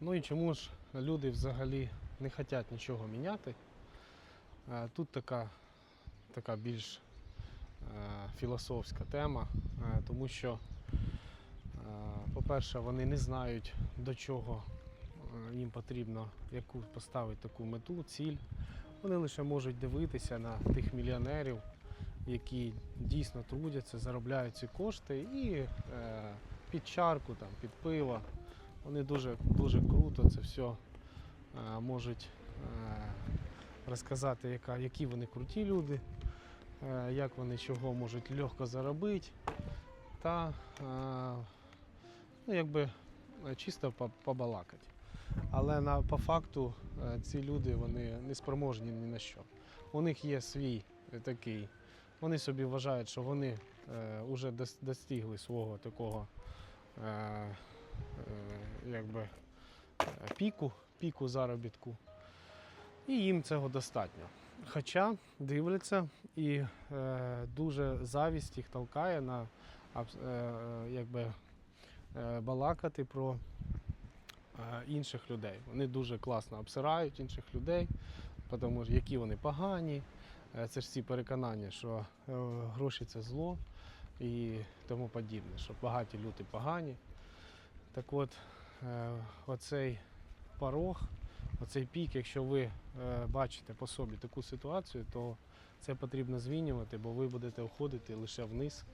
Ну і чому ж люди взагалі не хочуть нічого міняти? Е, Тут така, така більш е, філософська тема, е, тому що, по-перше, вони не знають до чого їм потрібно яку поставити таку мету, ціль. Вони лише можуть дивитися на тих мільйонерів, які дійсно трудяться, заробляють ці кошти і під чарку, там, під пиво. Вони дуже, дуже круто це все е, можуть е, розказати, яка, які вони круті люди, е, як вони чого можуть легко заробити. Та ну, якби чисто побалакати. Але на, по факту ці люди вони не спроможні ні на що. У них є свій такий. Вони собі вважають, що вони вже достигли свого такого якби, е, піку, піку заробітку. І їм цього достатньо. Хоча дивляться і е, дуже завість їх толкає на е, якби, е, балакати про е, інших людей. Вони дуже класно обсирають інших людей, тому що які вони погані. Е, Це ж ці переконання, що е, гроші це зло і тому подібне, що багаті люди погані. Так от, е, оцей порог, оцей пік, якщо ви е, бачите по собі таку ситуацію, то це потрібно змінювати, бо ви будете уходити лише вниз